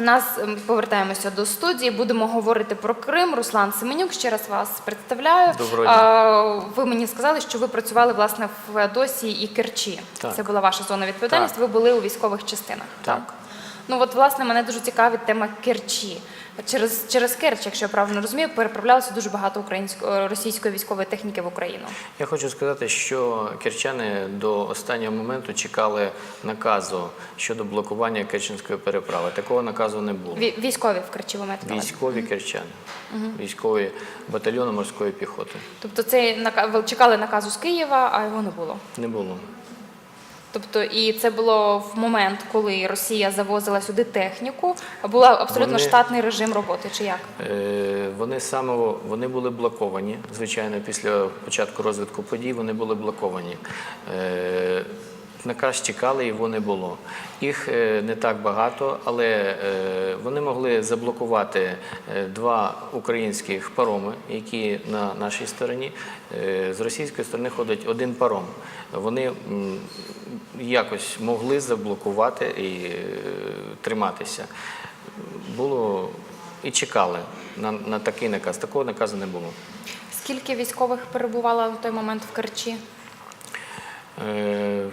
У нас ем, повертаємося до студії. Будемо говорити про Крим. Руслан Семенюк. Ще раз вас представляю. Доброго дня. Ви мені сказали, що ви працювали власне в Феодосії і Керчі. Так. Це була ваша зона відповідальності. Так. Ви були у військових частинах. Так. Ну от власне мене дуже цікавить тема Керчі. Через через Керч, якщо я правильно розумію, переправлялося дуже багато української російської військової техніки в Україну. Я хочу сказати, що керчани до останнього моменту чекали наказу щодо блокування Керченської переправи. Такого наказу не було. Ві- Військові в Керчі ви маєте? Військові керчани, військові батальйону морської піхоти. Тобто цей нака- чекали наказу з Києва, а його не було. Не було. Тобто, і це було в момент, коли Росія завозила сюди техніку, а був абсолютно Вони- штатний режим роботи, чи як? Е, Вони саме вони були блоковані. Звичайно, після початку розвитку подій вони були блоковані. Е, Наказ чекали, його не було. Їх е, не так багато, але е, вони могли заблокувати е, два українських пароми, які на нашій стороні. З російської сторони ходить один паром. Вони якось могли заблокувати і триматися. Було і чекали на, на такий наказ. Такого наказу не було. Скільки військових перебувало в той момент в Керчі? Е,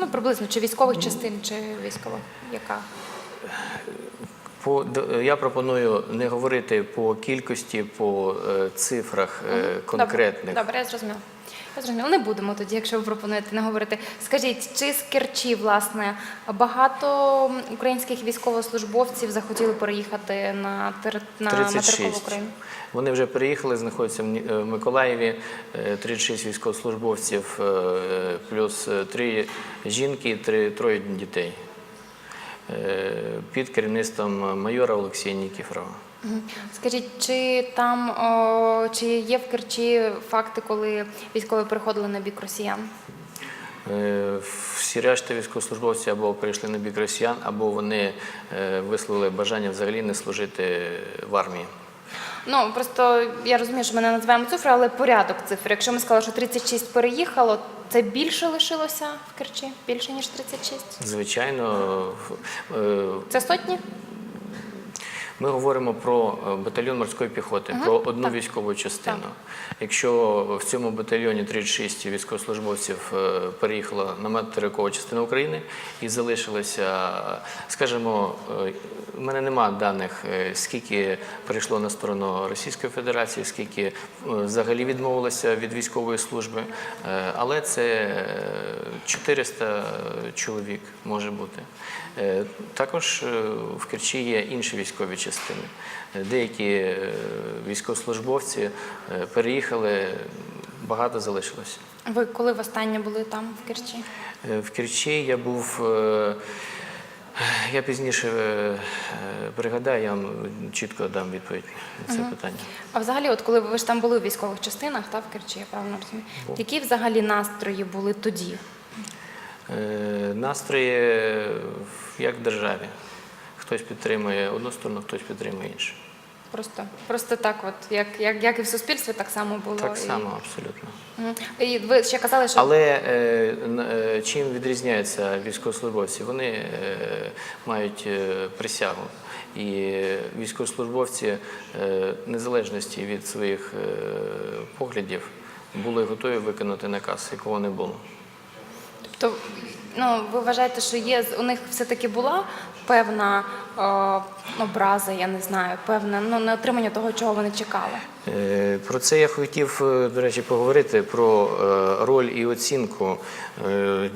Ну, приблизно, чи військових частин, чи військова яка? По, д- я пропоную не говорити по кількості, по е, цифрах е, конкретних. Добре, добре, я зрозуміла. Я зрозуміла. Не будемо тоді, якщо ви пропонуєте не говорити. Скажіть, чи з Керчі, власне, багато українських військовослужбовців захотіли переїхати на, тер... на, на 36. територію України? Вони вже приїхали, знаходяться в е, Миколаєві, е, 36 військовослужбовців, е, плюс 3 жінки, 3, троє дітей. Е, Під керівництвом майора Олексія Нікіфорова. Скажіть, чи там о, чи є в Керчі факти, коли військові переходили на бік росіян? Е, Всі решта військовослужбовці або перейшли на бік росіян, або вони е, висловили бажання взагалі не служити в армії. Ну просто я розумію, що ми не називаємо цифри, але порядок цифр. Якщо ми сказали, що 36 переїхало, це більше лишилося в Керчі? Більше ніж 36? Звичайно, е, Це сотні? Ми говоримо про е, батальйон морської піхоти, про одну військову частину. Якщо в цьому батальйоні 36 військовослужбовців е, переїхало на материкову частину України і залишилося, скажімо, е, у мене нема даних, скільки перейшло на сторону Російської Федерації, скільки взагалі відмовилося від військової служби, але це е, 400 чоловік може бути. Е, Також е, в Керчі є інші військові частини. Е, Деякі військовослужбовці переїхали, багато залишилося. Ви коли востаннє були там в Керчі? В Керчі я був. Я пізніше пригадаю, я вам чітко дам відповідь на це питання. А взагалі, от коли ви ж там були в військових частинах, та в Керчі, я правильно розумію, які взагалі настрої були тоді? Е, Настрої е, як в державі. Хтось підтримує одну сторону, хтось підтримує іншу. Просто, просто так, от як, як, як і в суспільстві, так само було. Так і- само, абсолютно. І ви ще казали, що Але е, е, чим відрізняються військовослужбовці? Вони е, мають е, присягу. І військовослужбовці, е, незалежності від своїх е, поглядів, були готові виконати наказ, якого не було. То ну, ви вважаєте, що є у них все-таки була певна е, образа, я не знаю, певне ну, неотримання того, чого вони чекали. Е, Про це я хотів, е, до речі, поговорити про е, роль і оцінку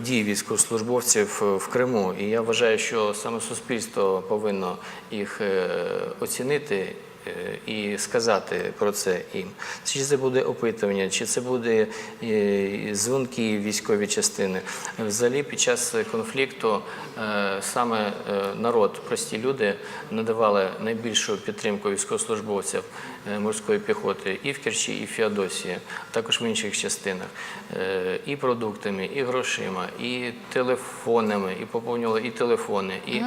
дій військовослужбовців в Криму. І я вважаю, що саме суспільство повинно їх оцінити. Е, І сказати про це їм. Чи це буде опитування, чи це буде е, дзвонки військові частини. Взагалі, під час конфлікту е, саме народ, прості люди надавали найбільшу підтримку військовослужбовців морської піхоти і в Керчі, і в Феодосії, також в інших частинах, і продуктами, і грошима, і телефонами, і поповнювали і телефони, і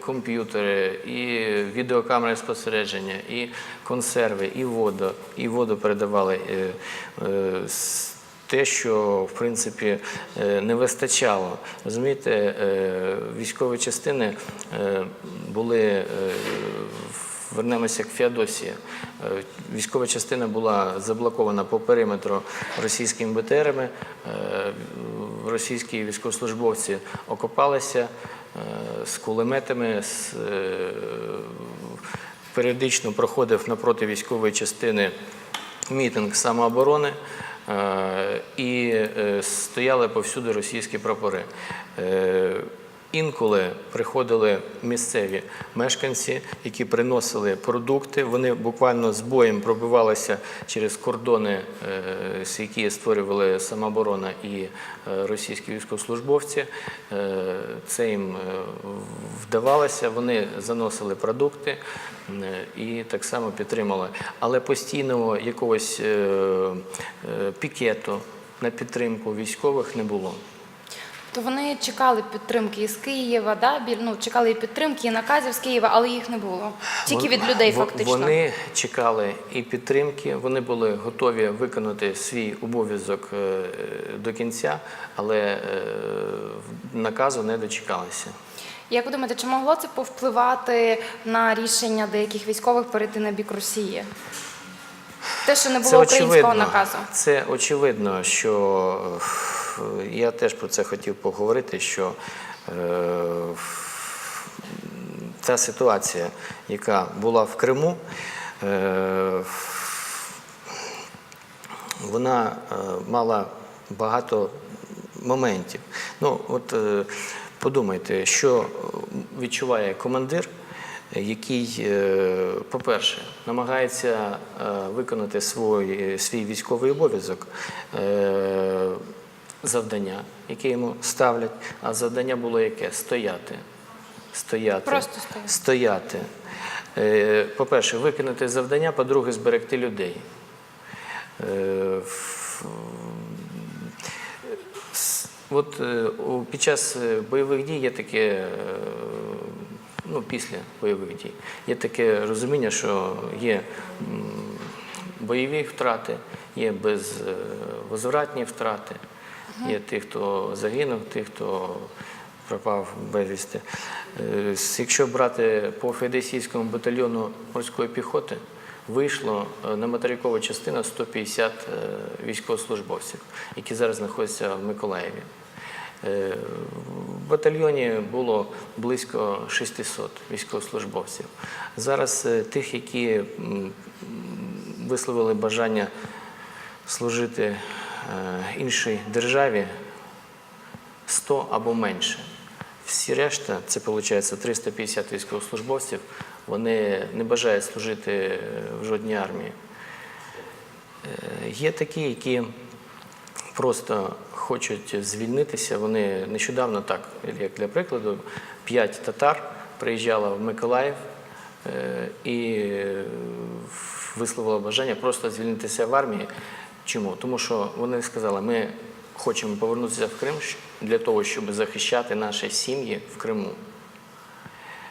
комп'ютери, і відеокамери спостереження, і консерви, і воду, і воду передавали. е, е, те, що в принципі е, не вистачало. Розумієте, військові частини були. Вернемося к Феодосії. Військова частина була заблокована по периметру російськими БТРами. Російські військовослужбовці окопалися з кулеметами, з, періодично проходив напроти військової частини мітинг самооборони. е, І е, стояли повсюди російські прапори. Інколи приходили місцеві мешканці, які приносили продукти. Вони буквально з боєм пробивалися через кордони, е, які створювали самооборона і е, російські військовослужбовці. Е, Це їм вдавалося. Вони заносили продукти і так само підтримали. Але постійного якогось пікету на підтримку військових не було. То вони чекали підтримки із Києва, да? біль- ну, чекали і підтримки, і наказів з Києва, але їх не було. Тільки від людей Во- фактично. Вони чекали і підтримки, вони були готові виконати свій обов'язок е, до кінця, але е, наказу не дочекалися. Як ви думаєте, чи могло це повпливати на рішення деяких військових перейти на бік Росії? Те, що не було українського наказу. Це очевидно, що е, я теж про це хотів поговорити, що е, та ситуація, яка була в Криму, е, вона е, мала багато моментів. Ну, от е, подумайте, що е, відчуває командир, який, е, по-перше, намагається е, виконати свій, свій військовий обов'язок. Завдання, яке йому ставлять, а завдання було яке? Стояти. Стояти. Просто стояти. Стояти. Е, По-перше, виконати завдання, по-друге, зберегти людей. Е, От е, під час бойових дій є таке, ну, після бойових дій, є таке розуміння, що є бойові втрати, є безвозвратні втрати, є тих, хто загинув, тих, хто пропав безвісти. Е, Якщо брати по Федесійському батальйону морської піхоти, вийшло е, на материкову частину 150 е, військовослужбовців, які зараз знаходяться в Миколаєві. В батальйоні було близько 600 військовослужбовців. Зараз тих, які висловили бажання служити іншій державі, 100 або менше. Всі решта, це виходить 350 військовослужбовців, вони не бажають служити е, в жодній армії. Е, Є такі, які просто хочуть звільнитися. Вони нещодавно так, як для прикладу, п'ять татар приїжджало в Миколаїв е, і е, висловило бажання просто звільнитися в армії. Чому? Тому що вони сказали, ми хочемо повернутися в Крим для того, щоб захищати наші сім'ї в Криму.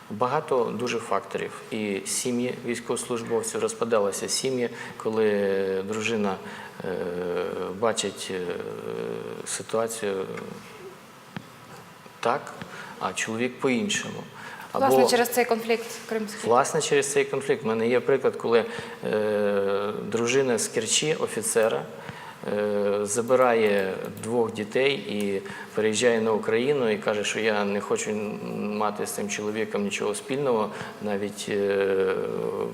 Багато дуже факторів. І сім'ї військовослужбовців розпадалися сім'ї, коли дружина е, бачить е, ситуацію так, а чоловік по-іншому. Власне, через цей конфлікт кримський. Власне, через цей конфлікт. У мене є приклад, коли е, дружина з Керчі, офіцера, е, забирає двох дітей і переїжджає на Україну і каже, що я не хочу мати з цим чоловіком нічого спільного, навіть е,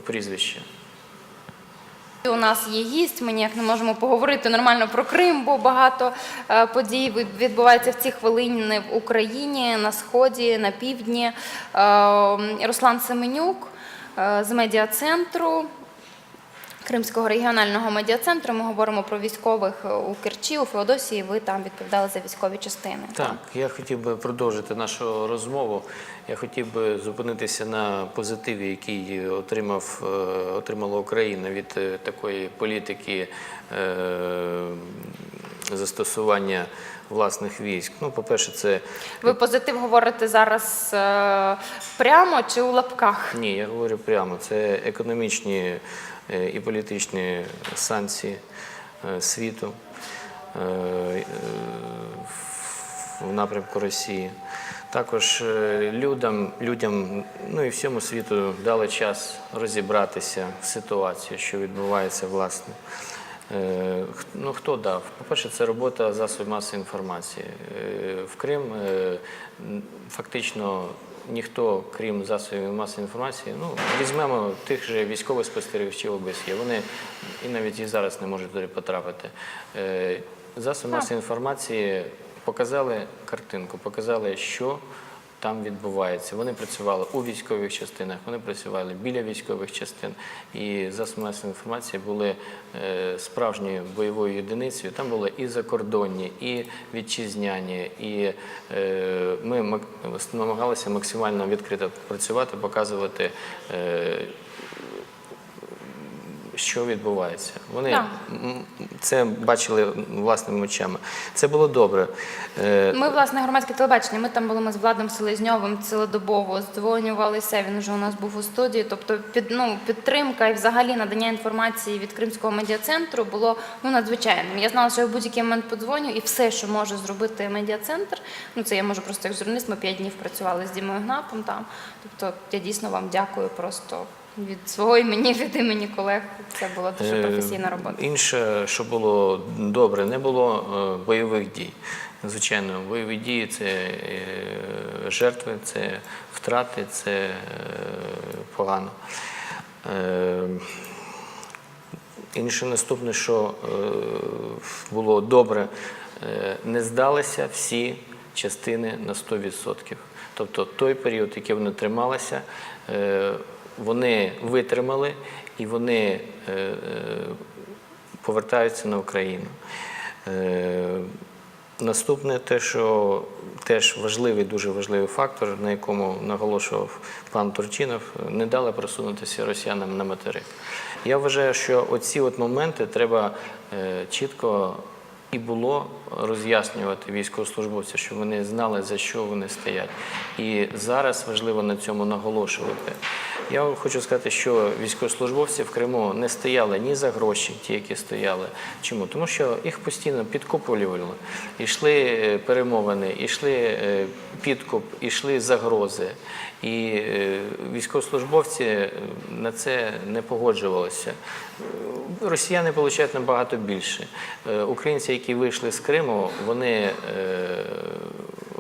прізвище. У нас є гість, ми ніяк не можемо поговорити нормально про Крим, бо багато е, подій від- відбувається в ці хвилини в Україні, на сході, на півдні. Е, Руслан Семенюк е, з медіа-центру. Кримського регіонального медіа-центру ми говоримо про військових е, у Керчі, у Феодосії. Ви там відповідали за військові частини. Так, я хотів би продовжити нашу розмову. Я хотів би зупинитися на позитиві, який отримав, е, отримала Україна від е, такої політики застосування власних військ. Ну, по-перше, це Ви позитив говорите зараз прямо чи у лапках? ні, я говорю прямо, це економічні і політичні санкції е, світу. е, в напрямку Росії. Також е, людям, людям, ну і всьому світу дали час розібратися в ситуації, що відбувається власне. Е, Ну, хто дав? По-перше, це робота засобів масової інформації. Е, В Крим е, фактично ніхто, крім засобів масової інформації, ну, візьмемо тих же військових спостерігачів ОБСЄ. Вони і навіть і зараз не можуть туди потрапити. Е, Засоби масової інформації показали картинку, показали, що там відбувається. Вони працювали у військових частинах, вони працювали біля військових частин. І засоби масової інформації були е, справжньою бойовою єдиницею. Там були і закордонні, і вітчизняні. І е, ми намагалися максимально відкрито працювати, показувати. Що відбувається. Вони Так. це бачили власними очами. Це було добре. Е, Ми, власне, громадське телебачення. Ми там були ми з Владом Селезньовим цілодобово здзвонювалися. Він вже у нас був у студії. Тобто, під ну підтримка і взагалі надання інформації від Кримського медіа-центру було ну надзвичайним. Я знала, що я в будь-який момент подзвоню, і все, що може зробити медіа-центр, ну це я можу просто як журналіст. Ми п'ять днів працювали з Дімою Гнатом там. Тобто, я дійсно вам дякую просто. Від свого імені, від імені колег, це була дуже Е, професійна робота. Інше, що було добре, не було е, бойових дій. Звичайно, бойові дії це е, жертви, це втрати, це погано. Інше наступне, що було добре, не здалися всі частини на 100%. Тобто той період, який вони трималися, вони витримали і вони е, е, повертаються на Україну. Е, Наступне те, що теж важливий, дуже важливий фактор, на якому наголошував пан Турчинов, не дали просунутися росіянам на материк. Я вважаю, що оці от моменти треба чітко і було роз'яснювати військовослужбовцям, щоб вони знали, за що вони стоять. І зараз важливо на цьому наголошувати. Я хочу сказати, що військовослужбовці в Криму не стояли ні за гроші, ті, які стояли. Чому? Тому що їх постійно підкуплювали. Ішли е, перемовини, ішли е, підкуп, ішли загрози. І е, військовослужбовці на це не погоджувалися. Росіяни отримують набагато більше. Українці, які вийшли з Криму, вони е,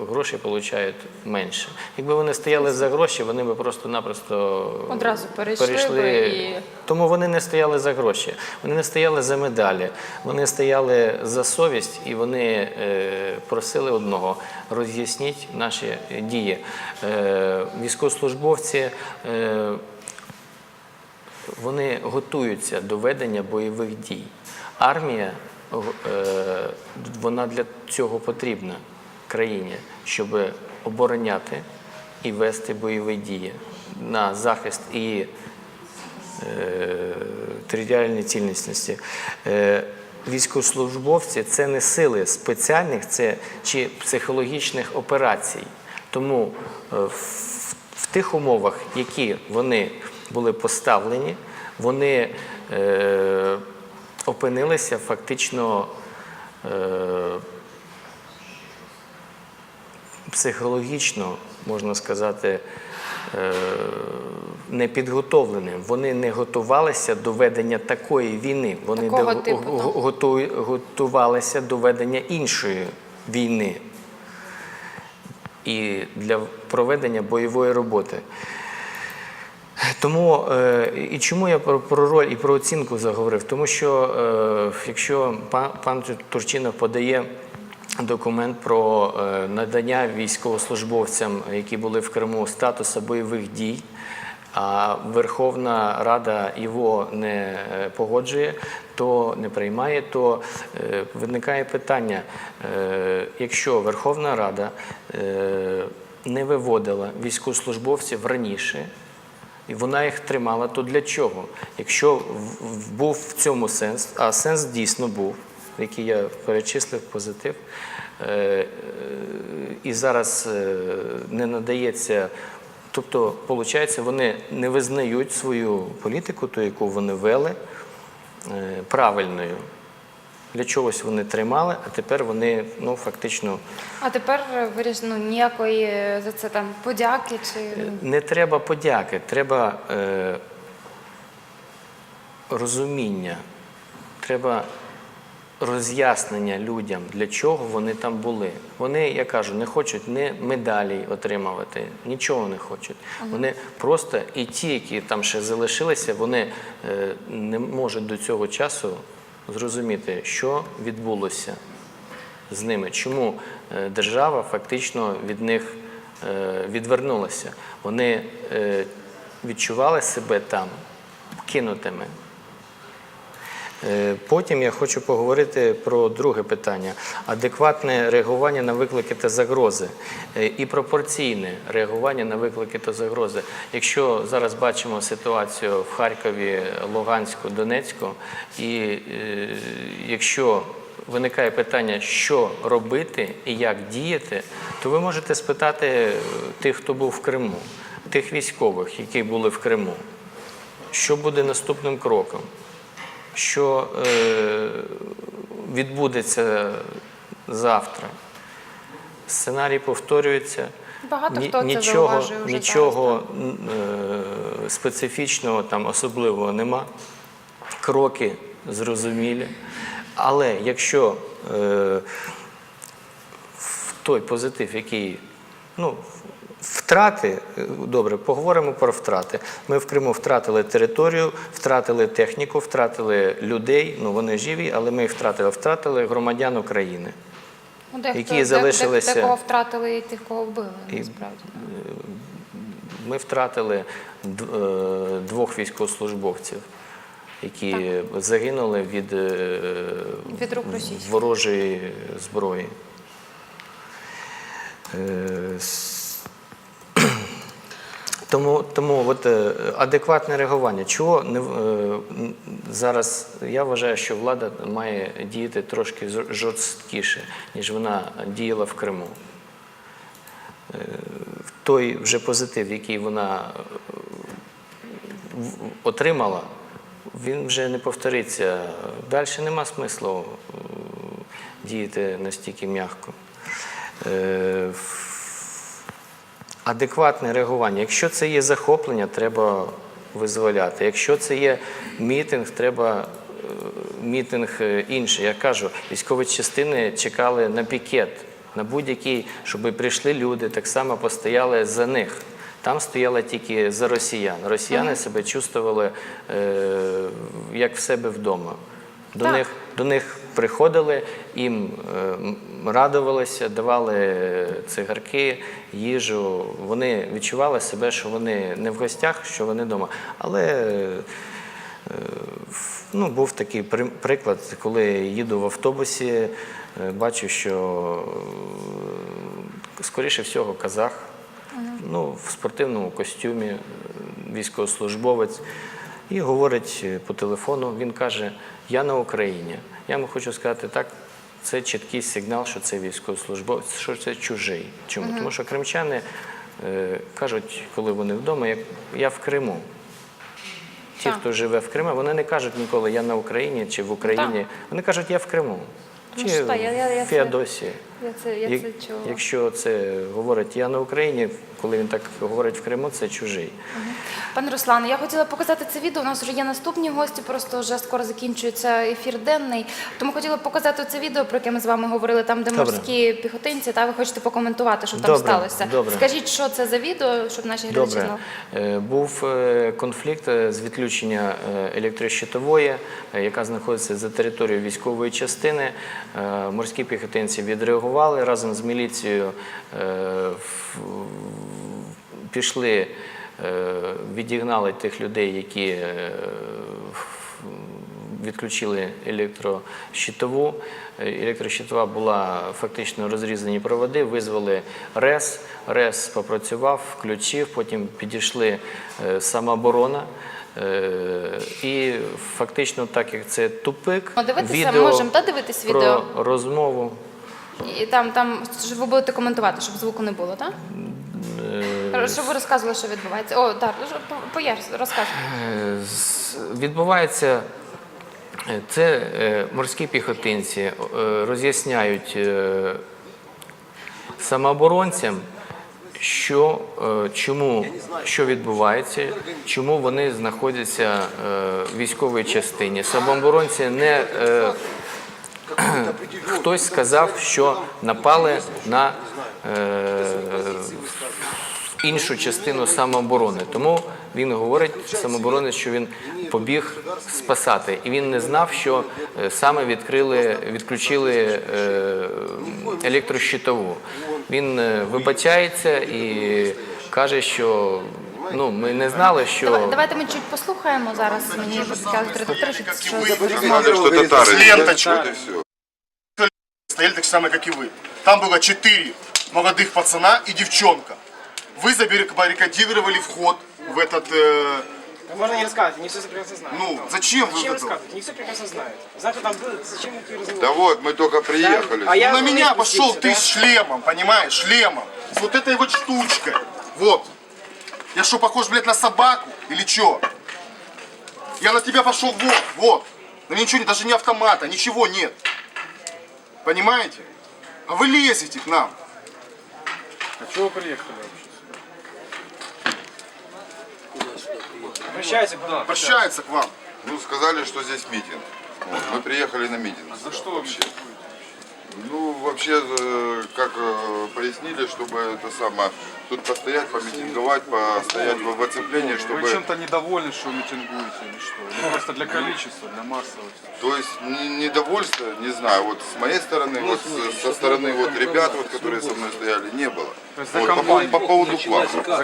гроші отримують менше. Якби вони стояли за гроші, вони би просто-напросто Одразу перейшли і- тому вони не стояли за гроші, вони не стояли за медалі, вони стояли за совість і вони е, просили одного роз'ясніть наші дії. Е, військовослужбовці. Вони готуються до ведення бойових дій. Армія вона для цього потрібна країні, щоб обороняти і вести бойові дії на захист і е, територіальної цілісності. Е, Військовослужбовці це не сили спеціальних це, чи психологічних операцій. Тому е, в, в тих умовах, які вони були поставлені, вони е, опинилися фактично е, психологічно, можна сказати, е, непідготовленим. Вони не готувалися до ведення такої війни. Вони Такого до- типу, готу- готувалися до ведення іншої війни і для проведення бойової роботи. Тому е, і чому я про, роль і про оцінку заговорив? Тому що е, якщо пан, Турчинов подає документ про е, надання військовослужбовцям, які були в Криму, статусу бойових дій, а Верховна Рада його не погоджує, то не приймає, то виникає питання, якщо Верховна Рада не виводила військовослужбовців раніше, і вона їх тримала, то для чого? Якщо був в цьому сенс, а сенс дійсно був, який я перечислив позитив, е, е, і зараз е, не надається. Тобто, виходить, вони не визнають свою політику, ту, яку вони вели, правильною. Для чогось вони тримали, а тепер вони ну, фактично А тепер вирішено ну, ніякої е, за це там подяки чи не треба подяки, треба е, розуміння, треба роз'яснення людям, для чого вони там були. Вони, я кажу, не хочуть ні медалі отримувати, нічого не хочуть. Вони просто і ті, які там ще залишилися, вони е, не можуть до цього часу зрозуміти, що відбулося з ними. Чому е, держава фактично від них е, відвернулася? Вони е, відчували себе там кинутими. Е, Потім я хочу поговорити про друге питання: адекватне реагування на виклики та загрози. Е, і пропорційне реагування на виклики та загрози. Якщо зараз бачимо ситуацію в Харкові, Луганську, Донецьку, і е, якщо виникає питання, що робити і як діяти, то ви можете спитати тих, хто був в Криму, тих військових, які були в Криму, що буде наступним кроком що е, відбудеться завтра. Сценарій повторюється. Багато Ні- хто це нічого, зауважує вже нічого е, специфічного там особливого нема. Кроки зрозумілі. Але якщо е, в той позитив, який ну, втрати, е, добре, поговоримо про втрати. Ми в Криму втратили територію, втратили техніку, втратили людей. Ну вони живі, але ми їх втратили. Втратили громадян України. Ну, дехто, які залишилися- декого втратили і тих, кого вбили, насправді. Ми втратили е, двох військовослужбовців, які загинули від, е, Від рук ворожої зброї. Тому, тому от, е, адекватне реагування. Чого не, е, зараз я вважаю, що влада має діяти трошки жорсткіше, ніж вона діяла в Криму. Е, Той вже позитив, який вона отримала, він вже не повториться. Далі нема смислу діяти настільки м'яко. Адекватне реагування. Якщо це є захоплення, треба визволяти. Якщо це є мітинг, треба е, мітинг е, інший. Я кажу, військові частини чекали на пікет, на будь-який, щоб прийшли люди, так само постояли за них. Там стояли тільки за росіян. Росіяни себе чувствували е, як в себе вдома. До Так. них до них приходили, їм е, радувалися, давали цигарки, їжу. Вони відчували себе, що вони не в гостях, що вони вдома. Але е, ну, був такий при- приклад, коли їду в автобусі, е, бачу, що е, скоріше всього казах. Ну, в спортивному костюмі, е, військовослужбовець, і говорить е, по телефону. Він каже: Я на Україні. Я вам хочу сказати, так, це чіткий сигнал, що це військовослужбовець, що це чужий. Чому? Тому що кримчани е, кажуть, коли вони вдома, як я в Криму. Ті, хто живе в Криму, вони не кажуть ніколи я на Україні чи в Україні. Вони кажуть, я в Криму. Ну, Чи в Феодосії. Я це, я Як- це чула. Якщо це говорить я на Україні, коли він так говорить в Криму, це чужий. Пане Руслане, я хотіла показати це відео. У нас вже є наступні гості, просто вже скоро закінчується ефір денний. Тому хотіла показати це відео, про яке ми з вами говорили, там, де Добре. морські піхотинці, та ви хочете покоментувати, що там сталося. добре. Скажіть, що це за відео, щоб наші глядачі знали. Е, Був е, конфлікт е, з відключення електрощитової, яка знаходиться за територією військової частини. Морські піхотинці відреагували разом з міліцією. е, Пішли, е, відігнали тих людей, які е, відключили електрощитову. Електрощитова була фактично розрізані проводи, визвали РЕС. РЕС попрацював, включив, потім підійшли самооборона. І фактично, так як це тупик, відео можемо, та, дивитись про розмову. І там, там що ви будете коментувати, щоб звуку не було, так? е, Щоб ви розказували, що відбувається. О, так, пояс, розказуй. Е, з- Відбувається Е, Це е, морські піхотинці е, роз'ясняють е, самооборонцям, що, е, чому, що відбувається, чому вони знаходяться е, в військовій частині. Самооборонці не е, хтось сказав, що напали на е, іншу частину самооборони. Тому він говорить самооборонець, що він побіг спасати, і він не знав, що е, саме відкрили, відключили е, електрощитову. Він вибачається і каже, що ну ми не знали, що Давай- Давайте ми чуть послухаємо зараз. Мені підказують редактори, що це що за Знали, что татары. С ленточкой. Вот и все. стояли так же самое, как и вы. Там было четыре молодых пацана и девчонка. Вы забаррикадировали вход в этот... э, Можно не рассказывать, они все прекрасно знают. ну, зачем вы Зачем это? рассказывать? Они все прекрасно знают. Знают, что там было, зачем эти разговоры? Да вот, мы только приехали. А я на в меня туалет пошел спустился, ты да? с шлемом, понимаешь, шлемом. С вот этой вот штучкой. Вот. Я что, похож, блядь, на собаку? Или что? Я на тебя пошел вот, вот. На меня ничего нет, даже не автомата, ничего нет. Понимаете? А вы лезете к нам. А чего вы приехали вообще? Обращаются к вам. Обращаются к вам. Ну, сказали, что здесь митинг. Вот, мы приехали на митинг. За что вообще? Ну, вообще, э, как э, пояснили, чтобы это самое, тут постоять, помитинговать, постоять в оцеплении, Вы чтобы... чем-то недовольны, что вы митингуете или что? Или просто для количества, для массовости? То есть не- недовольство, не знаю, вот с моей стороны, вот с- со стороны вот ребят, вот, которые со мной стояли, не было. То есть за Вот, по, по поводу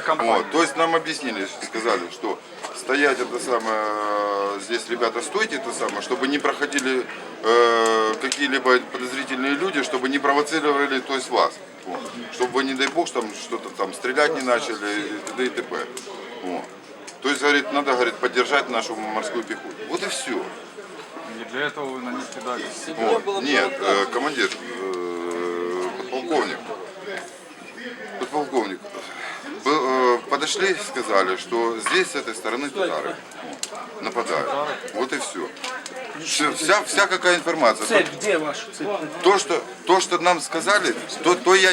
компанию. Вот, то есть нам объяснили, сказали, что стоять это самое, здесь ребята стойте это самое, чтобы не проходили э, какие-либо подозрительные люди, чтобы не провоцировали, то есть вас. Вот. Чтобы вы, не дай бог, там что-то там стрелять не начали и т.д. и т.п. Вот. То есть, говорит, надо, говорит, поддержать нашу морскую пехоту. Вот и все. Не для этого вы на них кидали. Вот. Нет, э, командир, э, подполковник, подполковник, Был, э, подошли, сказали, что здесь с этой стороны татары нападают. Вот и все. Вся, вся, вся какая информация. Цель, где ваша цель? То, что, то, что нам сказали, то, то я,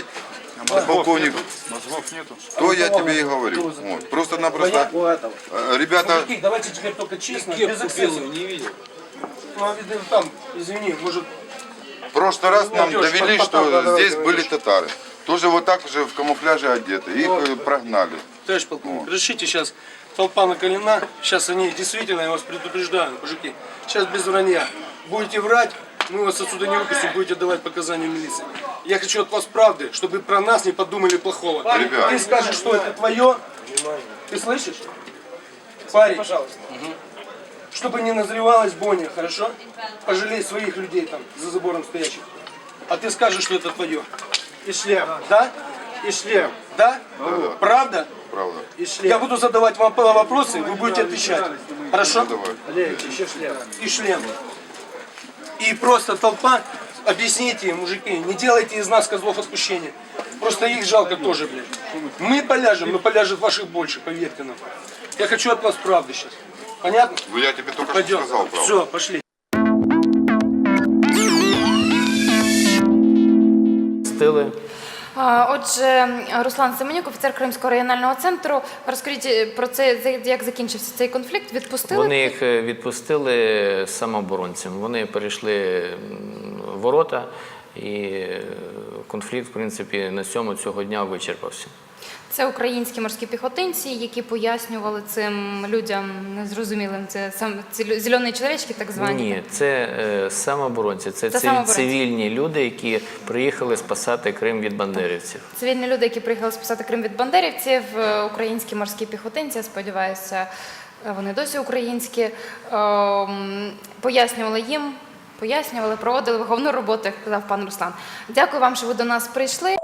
подполковник, Мозгов нету. то я тебе и говорю. Вот. Просто-напросто, У этого. э, ребята, Мужики, давайте теперь только честно, без эксцессов. не видел. Ну, а там, извини, может, В прошлый раз нам довели, что здесь были татары. Тоже вот так же в камуфляже одеты. Их э, прогнали. Товарищ полковник, разрешите сейчас толпа накалена, сейчас они действительно, я вас предупреждаю, мужики, сейчас без вранья. Будете врать, мы вас отсюда не выпустим, будете давать показания милиции. Я хочу от вас правды, чтобы про нас не подумали плохого. Ребят. Ты скажешь, что это твое, ты слышишь? Парень, пожалуйста. чтобы не назревалась бойня, хорошо? Пожалей своих людей там, за забором стоящих. А ты скажешь, что это твое. И шлем, да? И шлем, да? Правда? Правда. Я буду задавать вам вопросы, вы будете отвечать. Хорошо? Олег, еще шлем. И шлем. И просто толпа, объясните им, мужики, не делайте из нас козлов отпущения. Просто их жалко тоже, блядь. Мы поляжем, но поляжет ваших больше, поверьте нам. Я хочу от вас правды сейчас. Понятно? Ну я тебе только Пойдем. что сказал, правда. Все, пошли. стили. Отже, Руслан Семенюк, офіцер Кримського регіонального центру. Розкажіть е, про це, як закінчився цей конфлікт? Відпустили? Вони їх е, відпустили самооборонцям. Вони перейшли ворота, і е, конфлікт, в принципі, на цьому цього дня вичерпався. Це українські морські піхотинці, які пояснювали цим людям незрозумілим. Це сам ці зелені чоловічки, так звані. Ні, це е, самооборонці, це, Це самооборонці. цивільні люди, які приїхали спасати Крим від бандерівців. Цивільні люди, які приїхали спасати Крим від бандерівців, е, українські морські піхотинці, я сподіваюся, е, вони досі українські, ем, пояснювали їм, пояснювали, проводили виховну роботу, як казав пан Руслан. Дякую вам, що ви до нас прийшли.